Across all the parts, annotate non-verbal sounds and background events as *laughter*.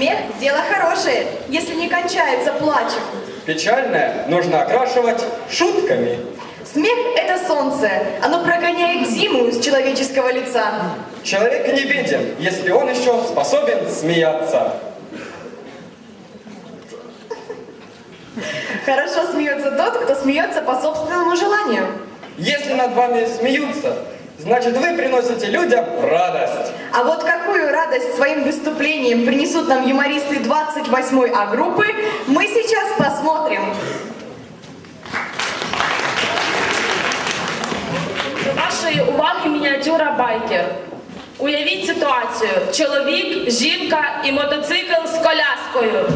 Смех – дело хорошее, если не кончается плачем. Печальное нужно окрашивать шутками. Смех – это солнце, оно прогоняет зиму с человеческого лица. Человек не беден, если он еще способен смеяться. Хорошо смеется тот, кто смеется по собственному желанию. Если над вами смеются, значит вы приносите людям радость. А вот какую радость своим выступлением принесут нам юмористы 28-й А-группы, мы сейчас посмотрим. До вашої уваги мініатюра байкер. Уявіть ситуацію: чоловік, жінка і мотоцикл з коляскою.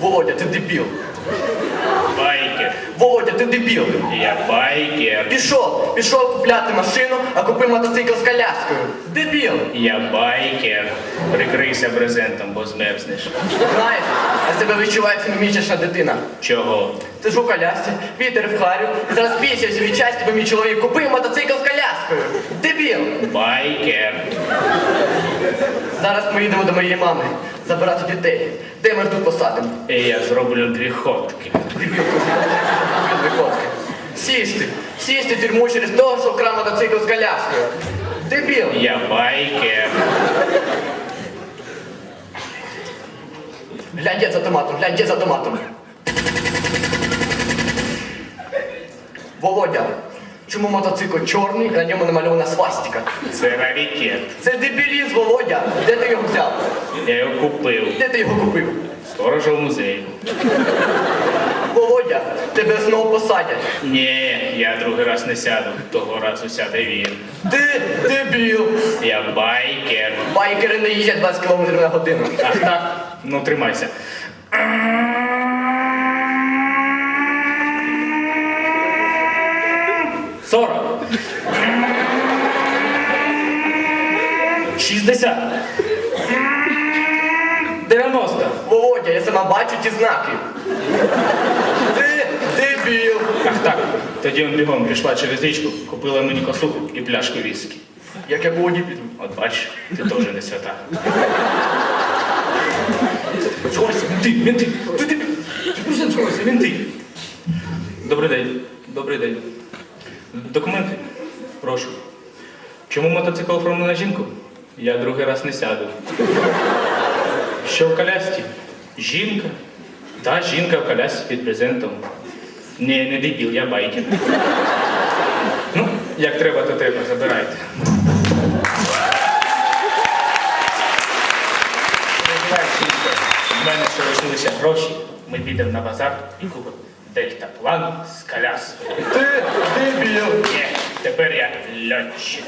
Володя, ти дебіл. Володя, ти дебіл. Я байкер. Пішов, пішов купляти машину, а купив мотоцикл з коляскою. Дебіл. Я байкер. Прикрийся брезентом, бо змерзнеш. Знаєш, а себе відчуває семимісячна дитина. Чого? Ти ж у колясці, вітер в харю, і зараз бісявся від щастя, бо мій чоловік купив мотоцикл з коляскою. Дебіл. Байкер. Зараз ми їдемо до моєї мами забирати дітей. Де ми ж тут посадимо? І я зроблю дві ходки. Дебіл, *laughs* дві. Сісти, сісти в тюрму через того, що вкрав мотоцикл з коляскою. Дебіл. Я байкер. Глянь, дід з автоматом, глянь, дід з автоматом. Володя, чому мотоцикл чорний, на ньому намальована свастика? Це раритет. Це дебілізм, Володя. Де ти його взяв? Я його купив. Де ти його купив? Сторожа в музеї. Володя, тебе знову посадять. Ні, я другий раз не сяду. Того разу сяде він. Ти дебіл. Я байкер. Байкери не їздять 20 км на годину. Ах так? Ну тримайся. Сорок. Шістдесят. Дев'яносто. Володя, я сама бачу ті знаки. Ти дебіл. Ах так. Тоді он бігом пішла через річку, купила мені косуху і пляшку віскі. Як я Володі піду. От бачиш, ти теж не свята. Почувайся, Менти, менти, ти ти ти почалося, менти. Добрий день, добрий день. Документи, прошу. Чому мотоцикл оформлений на жінку? Я другий раз не сяду. Що в колясці? Жінка. Та жінка в колясці під презентом. Ні, не дебіл, я байкер. Ну, як треба, то треба, забирайте. У мене ще лишилися гроші. Ми підемо на базар і купимо дельтаплан з коляскою. Ти дебіл. Ні, тепер я льотчик.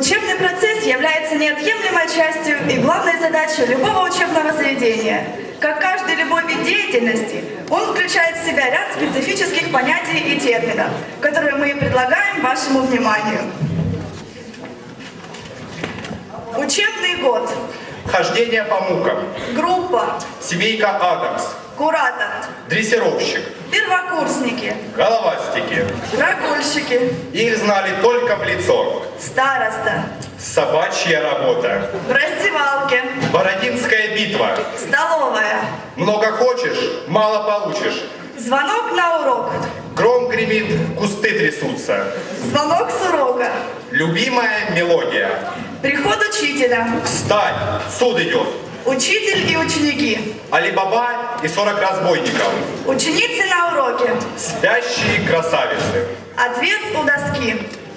Учебный процесс является неотъемлемой частью и главной задачей любого учебного заведения. Как каждый любой вид деятельности, он включает в себя ряд специфических понятий и терминов, которые мы и предлагаем вашему вниманию. Учебный год. Хождение по мукам. Группа. Семейка Адамс. Куратор. Дрессировщик. Первокурсники. Головастики. Прогульщики. Их знали только в лицо. Староста. Собачья работа. В раздевалке. Бородинская битва. Столовая. Много хочешь, мало получишь. Звонок на урок. Гром гремит, кусты трясутся. Звонок с урока. Любимая мелодия. Приход учителя. Встань, суд идет. Учитель и ученики. Алибаба и 40 разбойников. Ученицы на уроке. Спящие красавицы. Ответ у доски.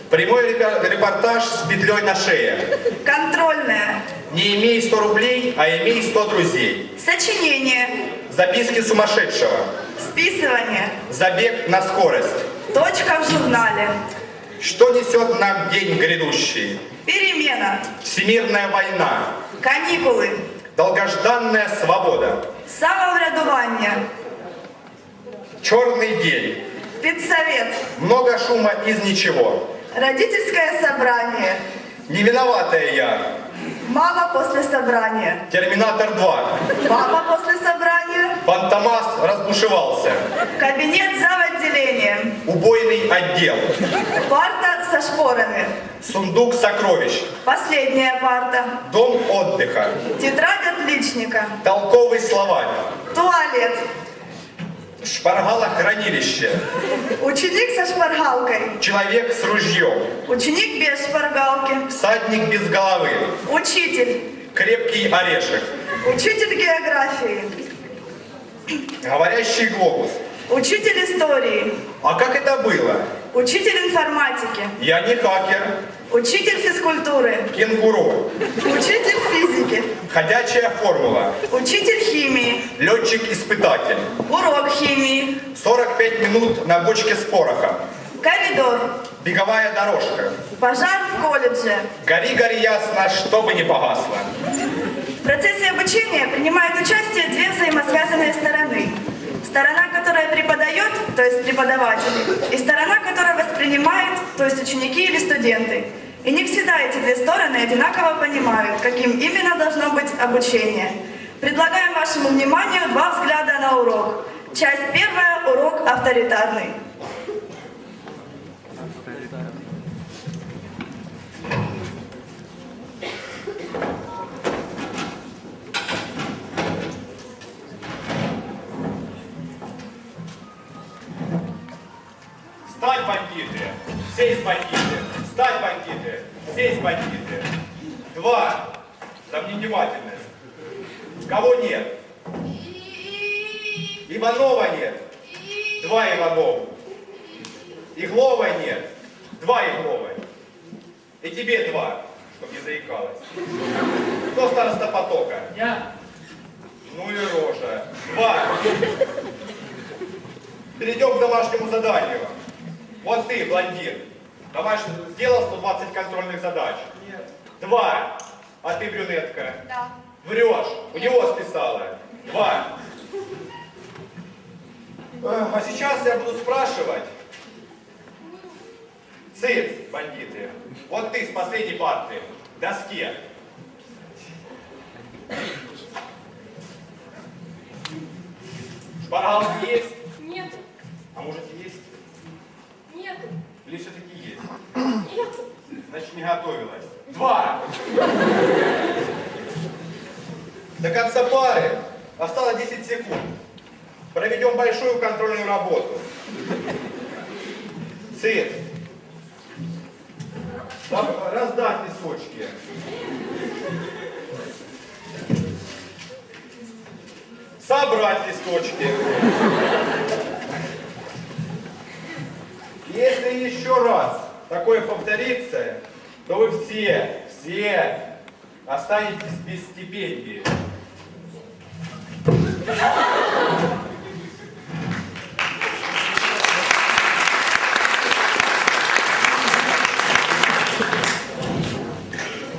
Прямой репо- репортаж с петлей на шее. Контрольная. Не имей 100 рублей, а имей 100 друзей. Сочинение. Записки сумасшедшего. Списывание. Забег на скорость. Точка в журнале. Что несет нам день грядущий? Перемена. Всемирная война. Каникулы. Долгожданная свобода. Самоврядування. Черный день. Педсовет. Много шума из ничего. Родительское собрание. Не виноватая я. Мама после собрания. Терминатор 2. Папа после собрания. Фантомас разбушевался. Кабинет за отделением. Убойный отдел. Парта со шпорами. Сундук сокровищ. Последняя парта. Дом отдыха. Тетрадь отличника. Толковый словарь. Туалет. Шпаргалохранилище. Ученик со шпаргалкой. Человек с ружьем. Ученик без шпаргалки. Всадник без головы. Учитель. Крепкий орешек. Учитель географии. Говорящий глобус. Учитель истории. А как это было? Учитель информатики. Я не хакер. Учитель физкультуры. Кенгуру. Учитель физики. Ходячая формула. Учитель химии. Летчик-испытатель. Урок химии. 45 минут на бочке с порохом. Коридор. Беговая дорожка. Пожар в колледже. Гори, гори ясно, чтобы не погасло. В процессе обучения принимают участие две взаимосвязанные стороны. Сторона, которая преподает, то есть преподаватели, и сторона, которая воспринимает, то есть ученики или студенты. И не всегда эти две стороны одинаково понимают, каким именно должно быть обучение. Предлагаем вашему вниманию два взгляда на урок. Часть первая – урок авторитарный. Бандиты! Сесть, бандиты! Встать, бандиты! Сесть, бандиты! Два. За невнимательность. Кого нет? Иванова нет. Два Иванова. Иглова нет. Два Иглова. И тебе два, чтобы не заикалась. Кто староста потока? Я. Ну и рожа. Два. Перейдем к домашнему заданию. Вот ты, блондин. Давай, сделал 120 контрольных задач? Нет. Два. А ты, брюнетка? Да. Врешь. У него списала. Два. А сейчас я буду спрашивать. Цыц, бандиты. Вот ты с последней парты. Доске. Шпаргалки есть? Нет, А может и есть? Или все-таки есть? Значит, не готовилась. Два! До конца пары осталось 10 секунд. Проведем большую контрольную работу. Цит. Раздать песочки. Собрать листочки. Если еще раз такое повторится, то вы все, все останетесь без стипендии.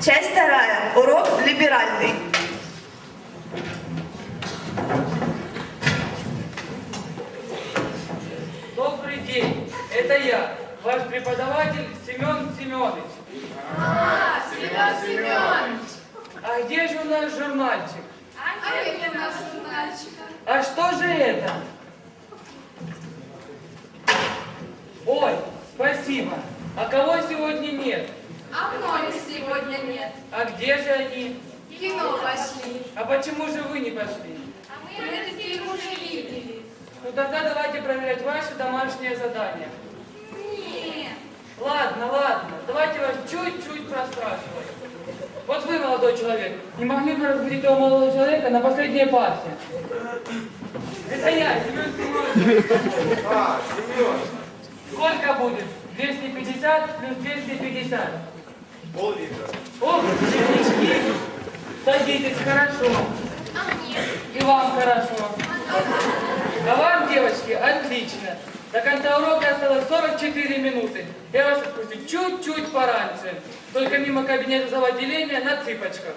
Часть вторая. Урок либеральный. Добрый день, это я, ваш преподаватель Семен Семенович. А, Семен Семенович. А где же у нас журнальчик? А где у нас журнальчик? А что же это? Ой, спасибо. А кого сегодня нет? А многих сегодня нет. А где же они? В кино пошли. А почему же вы не пошли? А мы этот фильм уже видели. Ну тогда давайте проверять ваше домашнее задание. Нет. Ладно, ладно, давайте вас чуть-чуть проспрашивать. Вот вы, молодой человек, не могли бы разбудить того молодого человека на последней парте? Это я, Семен Семенович. А, Семен, Сколько будет? 250 плюс 250. пол-литра. О, чернички. Садитесь, хорошо. А мне? И вам хорошо. А вам, девочки, отлично. До конца урока осталось 44 минуты. Я вас отпустю чуть-чуть пораньше. Только мимо кабинета зала отделения на цыпочках.